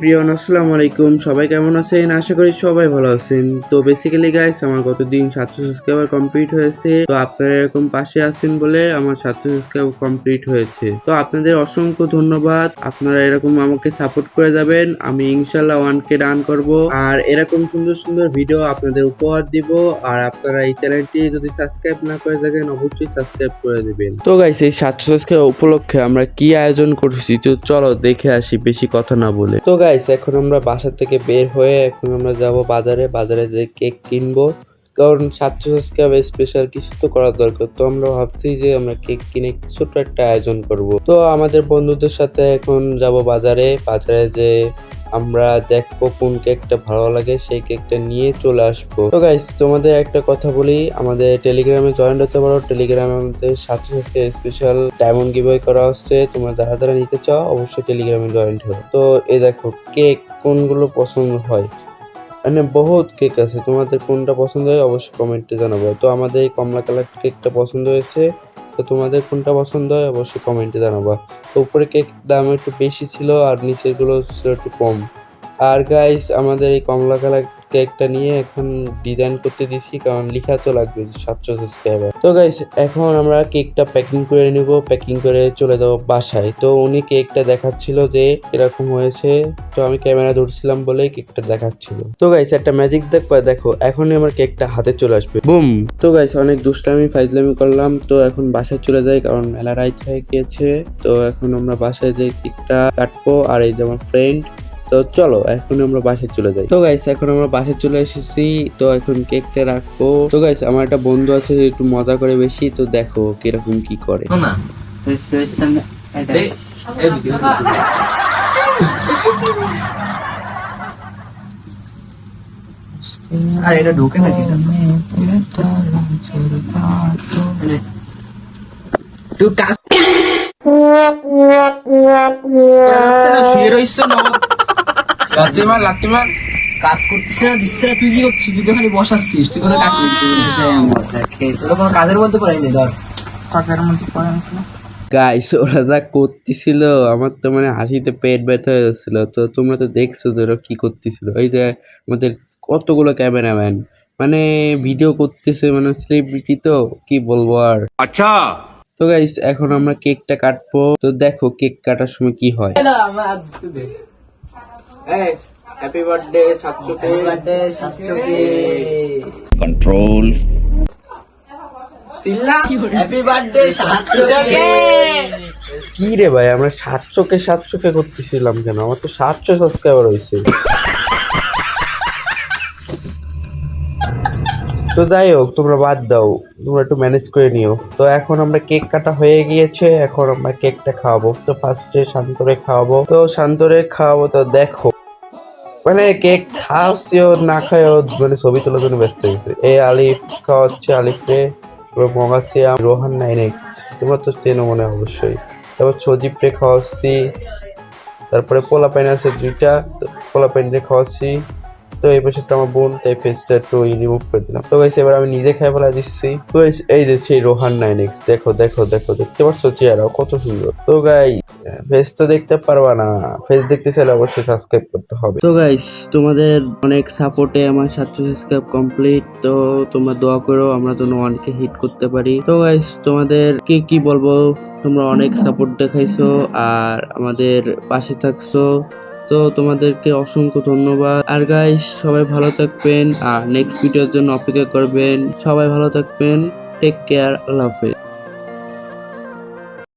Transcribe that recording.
প্রিয়ন আসসালামু আলাইকুম। সবাই কেমন আছেন? আশা করি সবাই ভালো আছেন। তো বেসিক্যালি গাইস আমার গতদিন সাতশো সাবস্ক্রাইবার কমপ্লিট হয়েছে। তো আপনারা এরকম পাশে আছেন বলে আমার সাতশো সাবস্ক্রাইবার কমপ্লিট হয়েছে। তো আপনাদের অসংখ্য ধন্যবাদ। আপনারা এরকম আমাকে সাপোর্ট করে যাবেন। আমি ইনশাল্লাহ ওয়ান কে রান করব। আর এরকম সুন্দর সুন্দর ভিডিও আপনাদের উপহার দিব। আর আপনারা এই চ্যানেলটি যদি সাবস্ক্রাইব না করে থাকেন, অবশ্যই সাবস্ক্রাইব করে দিবেন। তো গাইস এই সাতশো সাবস্ক্রাইব উপলক্ষে আমরা কি আয়োজন করছি? তো চলো দেখে আসি, বেশি কথা না বলে। তো গাইস এখন আমরা বাসা থেকে বের হয়ে এখন আমরা যাব বাজারে। বাজারে যে কেক কিনবো। কারণ সাতশো সাবস্ক্রাইব স্পেশাল কিছু তো করার দরকার। তো আমরা ভাবছি যে আমরা কেক কিনে ছোট্ট একটা আয়োজন করব। তো আমাদের বন্ধুদের সাথে এখন যাব বাজারে। বাজারে যে আমরা দেখব কোন কেকটা ভালো লাগে, সেই কেকটা নিয়ে চলে আসব। তো গাইস তোমাদের একটা কথা বলি, আমাদের টেলিগ্রামে জয়েন হতে পারো। টেলিগ্রামে আমাদের সাথে সাথে স্পেশাল ডায়মন্ড গিভওয়ে করা হচ্ছে। তোমরা যারা যারা নিতে চাও, অবশ্যই টেলিগ্রামে জয়েন হো তো এ দেখো, কেক কোনগুলো পছন্দ হয়? মানে বহুত কেক আছে। তোমাদের কোনটা পছন্দ হয়, অবশ্যই কমেন্টে জানাব। তো আমাদের এই কমলা কালার কেকটা পছন্দ হয়েছে। তো তোমাদের কোনটা পছন্দ হয় অবশ্যই কমেন্টে জানাবা। তো উপরে কেক দাম একটু বেশি ছিল আর নিচেরগুলো ছিল একটু কম। আর গাইস আমাদের এই কমলা কালার কেকটা নিয়ে এখন ডিজাইন করতে দিছি, কারণ লিখা তো লাগবে সাতশো সাবস্ক্রাইবার তো গাইস এখন আমরা কেকটা প্যাকিং করে নিব প্যাকিং করে চলে যাব বাসায়। তো উনি কেকটা দেখাচ্ছিল যে এরকম হয়েছে। তো আমি ক্যামেরা ধরছিলাম বলেই কেকটা দেখাচ্ছিল। তো গাইস একটা ম্যাজিক দেখবা দেখো, এখনই আমার কেকটা হাতে চলে আসবে। বুম! তো গাইস অনেক দুষ্টামি, ফাইজলামি করলাম। তো এখন বাসায় চলে যাই, কারণ মেলা রাইট হয়ে গিয়েছে। তো এখন আমরা বাসায় যে কেকটা কাটবো, আর এই যে আমার ফ্রেন্ড তো চলো এখন আমরা বাসায় চলে যাই। তো গাইস এখন আমরা বাসায় চলে এসেছি। তো এখন কেকটা রাখব। তো গাইস আমার একটা বন্ধু আছে একটু মজা করে বেশি। তো দেখো কীরকম কি করে। না। আর এটা ঢোকে নাকি? তুই কাজ শুয়ে কাজ না না তুই কি করছিস? তুই তো খালি বসাচ্ছিস তুই কোনো কাজ তোর কোনো কাজের মধ্যে পড়াই নেই ধর। কাজের মধ্যে পড়াই গাইস ওরা যা করতেছিল আমার তো মানে হাসিতে পেট ব্যথা হয়ে যাচ্ছিল। তো তোমরা তো দেখছ তো ওরা করতেছিল। এই যে আমাদের কতগুলো ক্যামেরাম্যান মানে ভিডিও করতেছে মানে সেলিব্রিটি তো কি বলব আর। আচ্ছা। তো গাইস এখন আমরা কেকটা কাটবো। তো দেখো কেক কাটার সময় কি হয়। হ্যাপি বার্থডে বার্থডে কন্ট্রোল কি রে ভাই আমরা সাতশোকে সাতশোকে করতেছিলাম কেন? আমার তো সাতশো সাবস্ক্রাইবার হয়েছে। তো যাই হোক, তোমরা বাদ দাও, তোমরা একটু ম্যানেজ করে নিও। তো এখন আমরা কেক কাটা হয়ে গিয়েছে, এখন আমরা কেকটা খাওয়াবো। তো ফার্স্টে শান্তরে খাওয়াবো। তো শান্তরে খাওয়াবো, তো দেখো। মানে কেক খাওয়াচ্ছে ও, না খায় ও মানে ছবি তোলার জন্য ব্যস্ত হয়েছে এই আলিফ খাওয়াচ্ছে, আলিফে মগাসিয়াম রোহান নাইন এক্স তোমরা তো চেনো মনে অবশ্যই। তারপর সজীব রে খাওয়াচ্ছি। তারপরে পোলা পাইন আছে দুইটা পোলা পাইন রে খাওয়াচ্ছি। তো এই পাশে আমার বোন, তাই ফেসটা একটু রিমুভ করে দিলাম। তো এবার আমি নিজে খাই ফেলা দিচ্ছি। তো এই যে সেই রোহান নাইন এক্স দেখো দেখো দেখো, দেখতে পাচ্ছ চেহারা কত সুন্দর। তো গাই ফেস তো দেখতে পারবা না। ফেস দেখতে চাইলে অবশ্যই সাবস্ক্রাইব করতে হবে। তো গাইস তোমাদের অনেক সাপোর্টে আমার সাতশো সাবস্ক্রাইব কমপ্লিট তো তোমরা দোয়া করো, আমরা যেন ওয়ানকে হিট করতে পারি। তো গাইস তোমাদের কে কি বলব? তোমরা অনেক সাপোর্ট দেখাইছো, আর আমাদের পাশে থাকছো। তো তোমাদেরকে অসংখ্য ধন্যবাদ। আর গাইস সবাই ভালো থাকবেন। আর নেক্সট ভিডিওর জন্য অপেক্ষা করবেন। সবাই ভালো থাকবেন। টেক কেয়ার আল্লাহ হাফেজ।